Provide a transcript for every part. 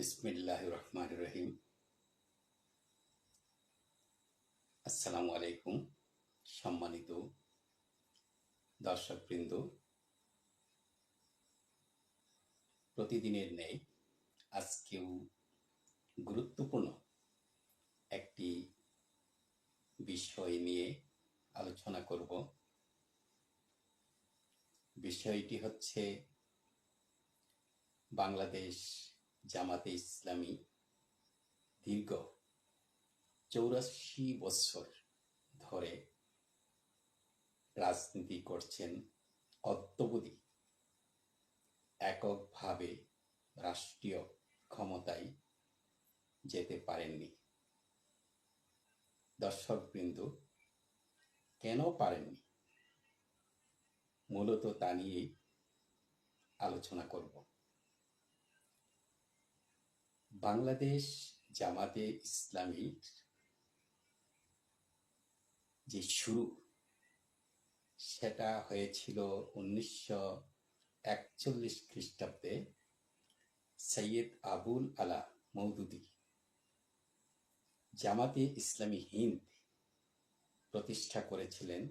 বিসমিল্লাহ রহমান রহিম আসসালামু আলাইকুম সম্মানিত দর্শকবৃন্দ। প্রতিদিনের ন্যায় আজকেও গুরুত্বপূর্ণ একটি বিষয় নিয়ে আলোচনা করব। বিষয়টি হচ্ছে বাংলাদেশ জামাতে ইসলামী দীর্ঘ চৌরাশি বছর ধরে রাজনীতি করছেন অদ্যবধি। এককভাবে রাষ্ট্রীয় ক্ষমতায় যেতে পারেননি। দর্শকবৃন্দ, কেন পারেননি? মূলত তা নিয়েই আলোচনা করব। বাংলাদেশ জামাতে ইসলামীর যে শুরু, সেটা হয়েছিল উনিশশো একচল্লিশ খ্রিস্টাব্দে সৈয়দ আবুল আলা মৌদুদি। জামাতে ইসলামী হিন্দ প্রতিষ্ঠা করেছিলেন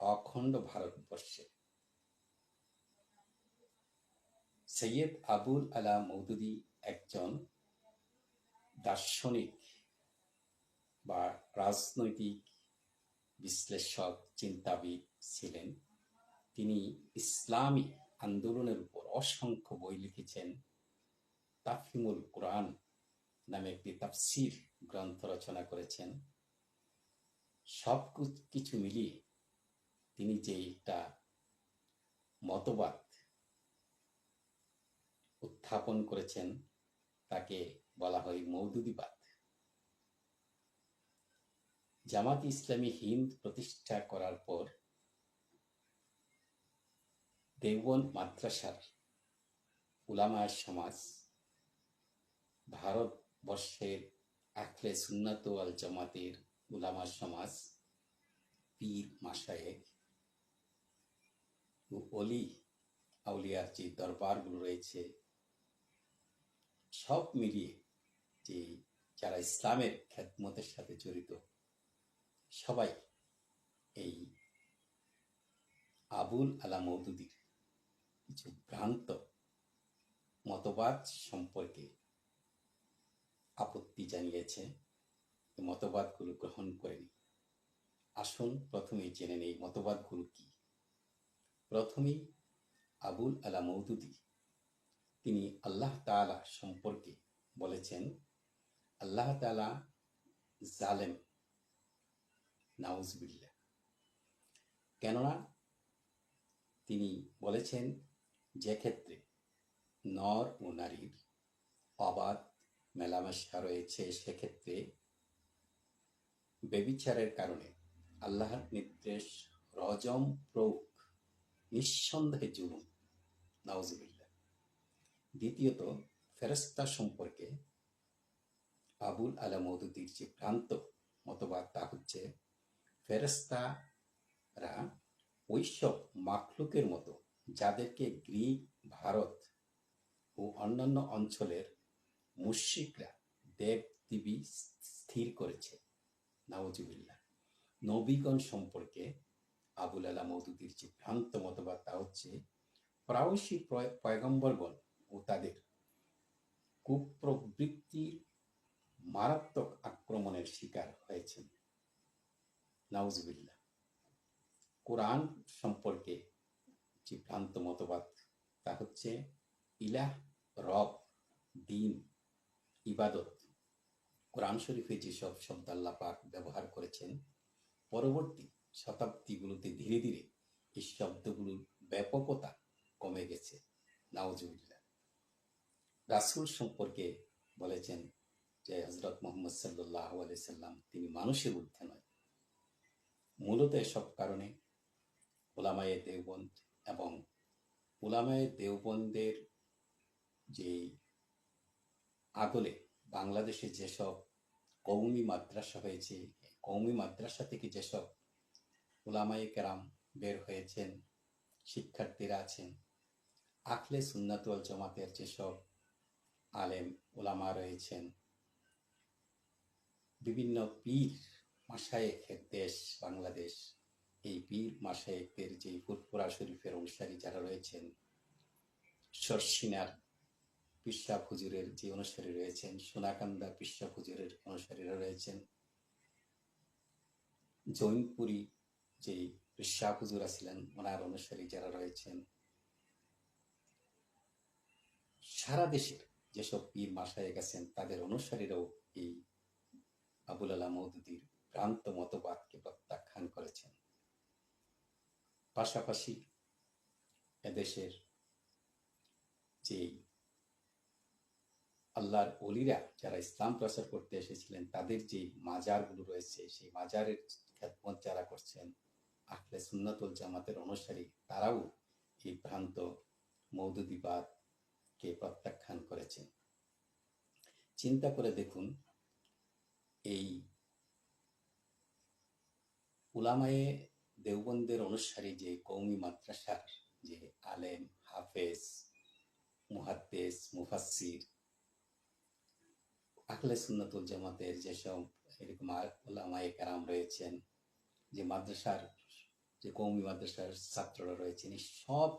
অখণ্ড ভারতবর্ষে। সৈয়দ আবুল আলা মৌদুদি একজন দার্শনিক বা রাজনৈতিক বিশ্লেষক, চিন্তাবিদ ছিলেন। তিনি ইসলামী আন্দোলনের উপর অসংখ্য বই লিখেছেন। তাফিমুল কোরআন নামে একটি তাফসির গ্রন্থ রচনা করেছেন। সব কিছু মিলিয়ে তিনি যে একটা মতবাদ উত্থাপন করেছেন, তাকে বলা হয় মৌদুদিবাদ। জামাত ইসলামী হিন্দ প্রতিষ্ঠা করার পর দেওবন্দ মাদ্রাসার উলামায় সমাজ ভারতবর্ষের আখলে সুন্নাত আল জামাতের উলামা সমাজ পীর মাসায়েক ও অলি আউলিয়ার যে দরবারগুলো রয়েছে, সব মিলিয়ে যে যারা ইসলামের খ্যাতমতের সাথে জড়িত, সবাই এই আবুল আলা মৌদুদির কিছু ভ্রান্ত মতবাদ সম্পর্কে আপত্তি জানিয়েছে। মতবাদগুলো গ্রহণ করেনি আসুন প্রথমে জেনে নেই মতবাদগুলো কি। প্রথমেই আবুল আলা মৌদুদি, তিনি আল্লাহ তালা সম্পর্কে বলেছেন আল্লাহ তালা জালেম। নাউজবিল্লা কেননা তিনি বলেছেন, যে ক্ষেত্রে নর ও নারীর অবাধ মেলামেশা রয়েছে সেক্ষেত্রে বেবিচারের কারণে আল্লাহর নির্দেশ রজম, প্রয়োগ, নিঃসন্দেহে জুলুম। নাউজবিল্লা দ্বিতীয়ত ফেরস্তা সম্পর্কে আবুল আলা মৌদুদির যে ভ্রান্ত মতবাদ তা হচ্ছে ফেরস্তারা ওইসব মাখলুকের মতো যাদেরকে গ্রিক, ভারত ও অন্যান্য অঞ্চলের মুশ্রিকরা দেব দেবী স্থির করেছে। নাওজুবিল্লা নবীগণ সম্পর্কে আবুল আলা মৌদুদির যে ভ্রান্ত মতবাদ তা হচ্ছে, প্রায়শই পয়গম্বরগণ ও তাদের কুপ্রবৃত্তির মারাত্মক আক্রমণের শিকার হয়েছেন। নাউজবিল্লা কোরআন সম্পর্কে যে ভ্রান্ত মতবাদ, তা হচ্ছে, ইলাহ, রব, দিন, ইবাদত। কোরআন শরীফে যেসব শব্দ আল্লাহ পাক ব্যবহার করেছেন, পরবর্তী শতাব্দীগুলোতে ধীরে ধীরে এই শব্দগুলোর ব্যাপকতা কমে গেছে। নাওজুবিল্লা রাসুল সম্পর্কে বলেছেন যে হজরত মোহাম্মদ সাল্লাহ সাল্লাম, তিনি মানুষের ঊর্ধ্বে নয়। মূলত এসব কারণে ওলামায়ে দেওবন্দ এবং ওলামায়ে দেওবন্দের যে আগলে বাংলাদেশে যেসব কৌমি মাদ্রাসা হয়েছে কৌমি মাদ্রাসা থেকে যেসব ওলামায়ে কেরাম বের হয়েছেন, শিক্ষার্থীরা আছেন, আখলে সুন্নাতুয়াল জমাতের যেসব আলেম ওলামা রয়েছেন বিভিন্ন পীর মাসায়েকের দেশ, বাংলাদেশ। এই পীর মাসায়েকদের যে ফুরফুরা শরীফের অনুসারী যারা রয়েছেন, সরসিনার পিসা হুজুরের যে অনুসারী রয়েছেন, সোনাকান্দা পিসা হুজুরের অনুসারীরা রয়েছেন। জৈনপুরী যে পিসা হুজুরা ছিলেন ওনার অনুসারী যারা রয়েছেন। সারা দেশের যেসব পীর মাসায় গেছেন তাদের অনুসারীরাও এই আবুল আলা মৌদুদির ভ্রান্ত মতবাদকে প্রত্যাখ্যান করেছেন। পাশাপাশি এদেশের যে আল্লাহর অলিরা যারা ইসলাম প্রচার করতে এসেছিলেন, তাদের যে মাজারগুলো রয়েছে, সেই মাজারের খ্যাতমত যারা করছেন আহলে সুন্নাতুল জামাতের অনুসারী, তারাও এই ভ্রান্ত মৌদুদিবাদকে প্রত্যাখ্যান করেছেন। চিন্তা করে দেখুন এই উলামায়ে দেওবন্দের অনুসারী যে কৌমি মাদ্রাসার যে আলেম, হাফেজ, মুহাদ্দেস, মুফাসসির, আহলে সুন্নাতুল জামাতের যেসব এরকম ওলামায়ে কারাম রয়েছেন, যে মাদ্রাসার, যে কৌমি মাদ্রাসার ছাত্ররা রয়েছেন, এই সব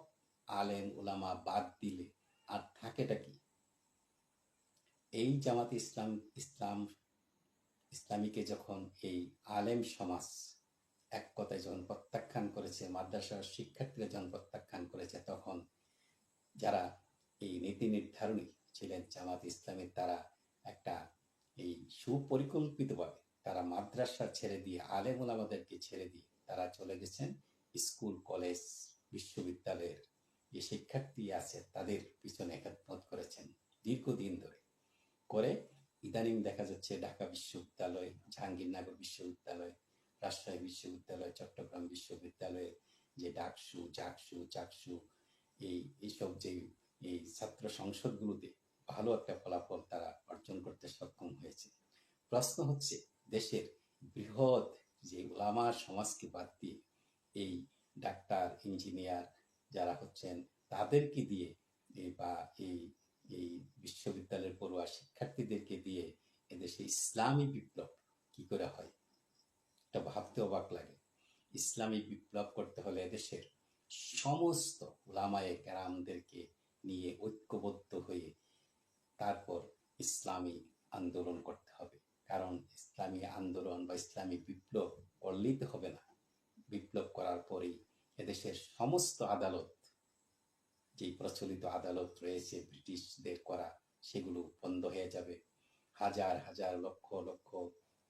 আলেম ওলামা বাদ দিলে আর থাকেটা কি? এই জামাত ইসলাম ইসলাম ইসলামীকে যখন এই আলেম সমাজ এক কথায় যখন প্রত্যাখ্যান করেছে, মাদ্রাসার শিক্ষার্থীরা যখন প্রত্যাখ্যান করেছে, তখন যারা এই নীতি নির্ধারণী ছিলেন জামাত ইসলামের, তারা একটা এই সুপরিকল্পিতভাবে তারা মাদ্রাসা ছেড়ে দিয়ে আলেম ওলামাদেরকে ছেড়ে দিয়ে তারা চলে গেছেন। স্কুল, কলেজ, বিশ্ববিদ্যালয়ের যে শিক্ষার্থী আছে, তাদের পিছনে খেদমত করেছেন দীর্ঘদিন ধরে। করে ইদানিং দেখা যাচ্ছে ঢাকা বিশ্ববিদ্যালয়, জাহাঙ্গীরনগর বিশ্ববিদ্যালয়, রাজশাহী বিশ্ববিদ্যালয়, চট্টগ্রাম বিশ্ববিদ্যালয়ে, যে ডাকসু জাকসু চাকসু, এই, এইসব যে, এই ছাত্র সংসদগুলোতে ভালো একটা ফলাফল তারা অর্জন করতে সক্ষম হয়েছে। প্রশ্ন হচ্ছে, দেশের বৃহৎ যে ওলামা সমাজকে বাদ দিয়ে এই ডাক্তার, ইঞ্জিনিয়ার যারা হচ্ছেন, তাদেরকে দিয়ে বা এই এই বিশ্ববিদ্যালয়ের পড়ুয়া শিক্ষার্থীদেরকে দিয়ে এদেশে ইসলামী বিপ্লব কি করে হয়? এটা ভাবতে অবাক লাগে। ইসলামী বিপ্লব করতে হলে এদেশের সমস্ত ওলামায়ে কেরামদেরকে নিয়ে ঐক্যবদ্ধ হয়ে তারপর ইসলামী আন্দোলন করতে হবে। কারণ ইসলামী আন্দোলন বা ইসলামী বিপ্লব করলেই হবে না। বিপ্লব করার পরেই এদেশের সমস্ত আদালত যে প্রচলিত আদালত রয়েছে ব্রিটিশদের করা, সেগুলো বন্ধ হয়ে যাবে। হাজার হাজার লক্ষ লক্ষ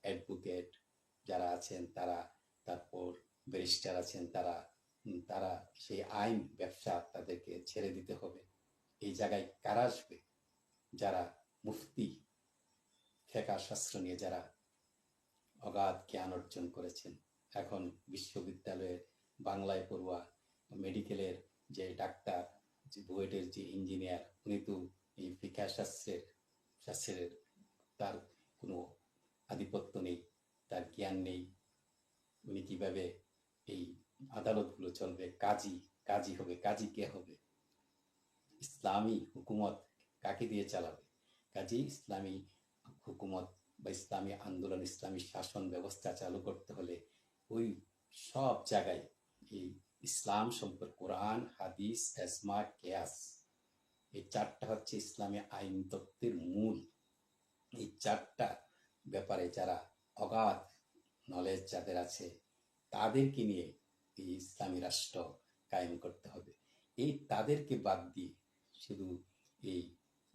অ্যাডভোকেট যারা আছেন, তারা তারপর ব্যারিস্টার আছেন, তারা তারা সেই আইন ব্যবসা তাদেরকে ছেড়ে দিতে হবে। এই জায়গায় কারা আসবে? যারা মুফতি ফেকা শাস্ত্র নিয়ে যারা অগাধ জ্ঞান অর্জন করেছেন। এখন বিশ্ববিদ্যালয়ের বাংলায় পড়ুয়া মেডিকেলের যে ডাক্তার বুয়েটের যে ইঞ্জিনিয়ার, উনি তো এই ফিকা শাস্ত্রের শাস্ত্রের তার কোনো আধিপত্য নেই, তার জ্ঞান নেই। উনি কীভাবে এই আদালতগুলো চলবে? কাজী কাজী হবে, কাজী কে হবে? ইসলামী হুকুমত কাকে দিয়ে চালাবে? কাজী, ইসলামী হুকুমত বা ইসলামী আন্দোলন, ইসলামী শাসন ব্যবস্থা চালু করতে হলে ওই সব জায়গায় এই ইসলাম সম্পর্কে কোরআন, হাদিস এসমা কেয়াস। এই চারটা হচ্ছে ইসলামী আইন তত্ত্বের মূল। এই চারটা ব্যাপারে যারা অগাধ নলেজ যাদের আছে, তাদেরকে নিয়ে এই ইসলামী রাষ্ট্র কায়েম করতে হবে। এই তাদেরকে বাদ দিয়ে শুধু এই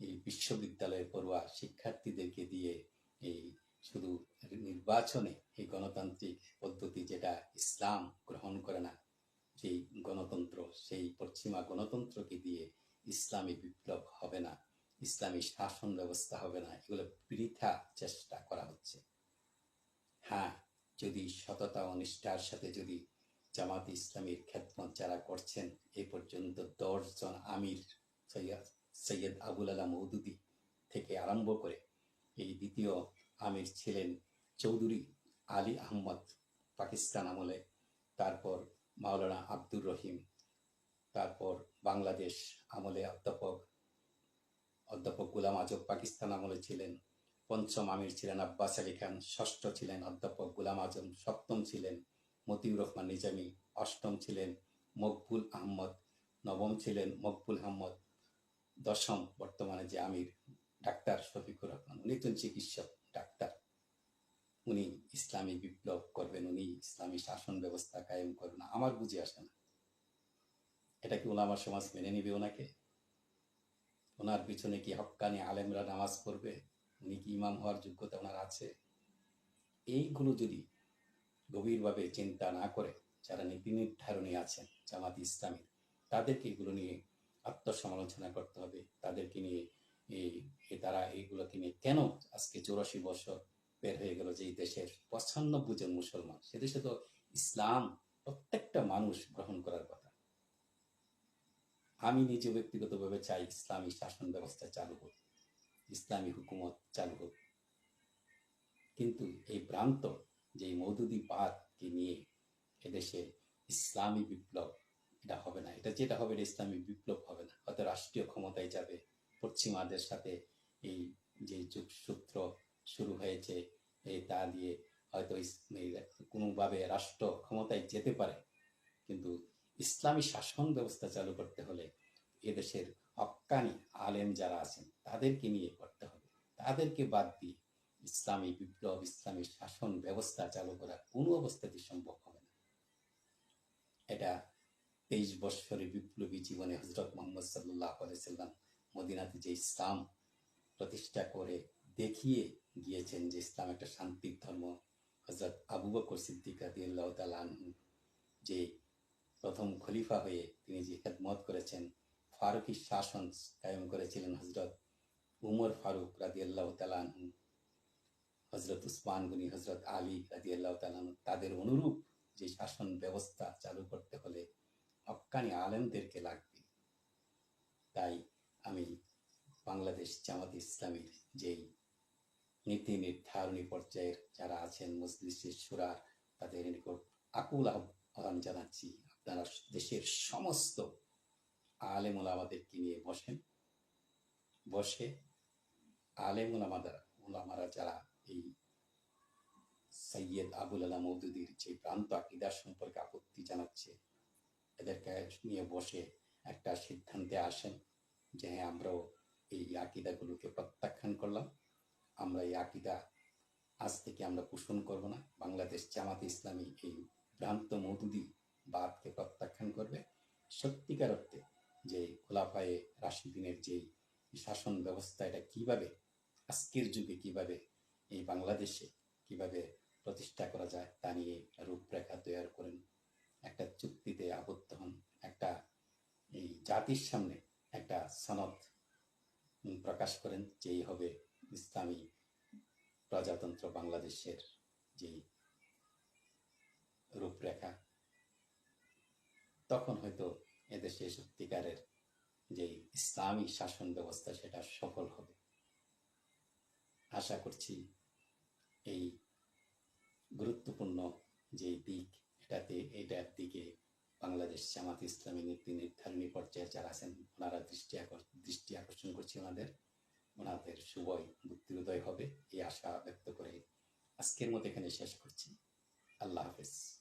এই বিশ্ববিদ্যালয়ের পড়ুয়া শিক্ষার্থীদেরকে দিয়ে এই শুধু নির্বাচনে এই গণতান্ত্রিক পদ্ধতি যেটা ইসলাম গ্রহণ করে না সেই গণতন্ত্র, সেই পশ্চিমা গণতন্ত্রকে দিয়ে ইসলামী বিপ্লব হবে না, ইসলামী শাসন ব্যবস্থা হবে না, এগুলো বৃথা চেষ্টা করা হচ্ছে। হ্যাঁ যদি সততা ও নিষ্ঠার সাথে যদি জামাত ইসলামীর খেদমত যারা করছেন, এ পর্যন্ত দশ জন আমির সৈয়দ সৈয়দ আবুল আলা মৌদুদি থেকে আরম্ভ করে এই দ্বিতীয় আমির ছিলেন চৌধুরী আলী আহমদ পাকিস্তান আমলে, তারপর মাওলানা আব্দুর রহিম, তারপর বাংলাদেশ আমলে অধ্যাপক অধ্যাপক গুলাম আজব পাকিস্তান আমলে ছিলেন, পঞ্চম আমির ছিলেন, আব্বাস আলী খান ষষ্ঠ ছিলেন, অধ্যাপক গুলাম আজম সপ্তম ছিলেন, মতিউর রহমান নিজামী অষ্টম ছিলেন, মকবুল আহমদ নবম ছিলেন, মকবুল আহমদ দশম বর্তমানে যে আমির, ডাক্তার শফিকুর রহমান উনি একজন চিকিৎসক, ডাক্তার। উনি ইসলামী বিপ্লব করবেন, উনি ইসলামী শাসন ব্যবস্থা কায়েম করবেন, আমার বুঝে আসে না। এটা কি ওলামা সমাজ মেনে নিবে ওনাকে? ওনার পিছনে কি হক্কানি আলেমরা নামাজ পড়বে? উনি কি ইমাম হওয়ার যোগ্যতা ওনার আছে? এইগুলো যদি গভীরভাবে চিন্তা না করে, যারা নীতি নির্ধারণী আছেন, জামাত ইসলামী তাদেরকে এগুলো নিয়ে আত্মসমালোচনা করতে হবে। তাদেরকে নিয়ে এই তারা এইগুলোকে নিয়ে কেন আজকে চৌরাশি বছর বের হয়ে গেল যে দেশের পঁচানব্বই জন মুসলমান। সে দেশে তো ইসলাম প্রত্যেকটা মানুষ গ্রহণ করার কথা। আমি নিজে ব্যক্তিগতভাবে চাই ইসলামী শাসন ব্যবস্থা চালু হোক, ইসলামী হুকুমত চালু হোক। কিন্তু এই ভ্রান্ত যে মৌদুদি বাদকে নিয়ে এদেশে ইসলামী বিপ্লব, এটা হবে না। এটা যেটা হবে, এটা ইসলামী বিপ্লব হবে না। হয়তো রাষ্ট্রীয় ক্ষমতায় যাবে, পশ্চিমাদের সাথে এই যে যুগসূত্র শুরু হয়েছে এই তা দিয়ে। হয়তো কোনোভাবে রাষ্ট্র ক্ষমতায় যেতে পারে, কিন্তু ইসলামী শাসন ব্যবস্থা চালু করতে হলে এদেশের হক্কানি আলেম যারা আছেন, তাদেরকে নিয়ে করতে হবে। তাদেরকে বাদ দিয়ে ইসলামী বিপ্লব, ইসলামী শাসন ব্যবস্থা চালু করা কোনো অবস্থাতেই সম্ভব হবে না। এটা তেইশ বৎসরের বিপ্লবী জীবনে হজরত মোহাম্মদ সাল্লাহ সাল্লাম মদিনাতে যে ইসলাম প্রতিষ্ঠা করে দেখিয়ে গিয়েছেন যে ইসলাম একটা শান্তির ধর্ম। হজরত আবু বকর সিদ্দিক রাদিয়াল্লাহু তাআলা আনহু যে প্রথম খলিফা হয়ে তিনি যে খেদমত করেছেন, ফারুকি শাসন কায়েম করেছিলেন হজরত উমর ফারুক রাদিয়াল্লাহু তাআলা আনহু হজরত উসমান গুনি হজরত আলী রাদিয়াল্লাহু তাআলা আনহু, তাদের অনুরূপ যে শাসন ব্যবস্থা চালু করতে হলে হক্কানি আলেমদেরকে লাগবে। তাই আমি বাংলাদেশ জামাত ইসলামীর যেই নীতি নির্ধারণী পর্যায়ের যারা আছেন মজলিসের সুরা, তাদের নিকট আকুল আহ্বান জানাচ্ছি। আপনারা দেশের সমস্ত আলেম ওলামাদেরকে নিয়ে বসেন। বসে আলেম ওলামাদার ওলামারা যারা এই সৈয়দ আবুল আলা মৌদুদির যে প্রান্ত আকিদার সম্পর্কে আপত্তি জানাচ্ছে, এদেরকে নিয়ে বসে একটা সিদ্ধান্তে আসেন যে হ্যাঁ আমরাও এই আকিদাগুলোকে প্রত্যাখ্যান করলাম। আমরা এই আকিদা আজ থেকে আমরা পোষণ করব না। বাংলাদেশ জামাত ইসলামী এই ভ্রান্ত মৌদুদি বাদকে প্রত্যাখ্যান করবে। সত্যিকার অর্থে যে খোলাফায়ে রাশিদিনের যে শাসন ব্যবস্থা, এটা কীভাবে আজকের যুগে কীভাবে এই বাংলাদেশে কীভাবে প্রতিষ্ঠা করা যায়, তা নিয়ে রূপরেখা তৈরি করেন। একটা চুক্তিতে আবদ্ধ হন, একটা এই জাতির সামনে একটা সনদ প্রকাশ করেন যেই হবে ইসলামী প্রজাতন্ত্র বাংলাদেশের যে রূপরেখা, তখন হয়তো এদেশে সত্যিকারের যে ইসলামী শাসন ব্যবস্থা সেটা সফল হবে। আশা করছি এই গুরুত্বপূর্ণ যে দিক, এটাতে, এটার দিকে বাংলাদেশ জামাত ইসলামী নীতি নির্ধারণী পর্যায়ে যারা আছেন, ওনারা দৃষ্টি দৃষ্টি আকর্ষণ করছি ওনাদের। ওনাদের শুভই বুদ্ধিরোদয় হবে এই আশা ব্যক্ত করে আজকের মতো এখানে শেষ করছি। আল্লাহ হাফেজ।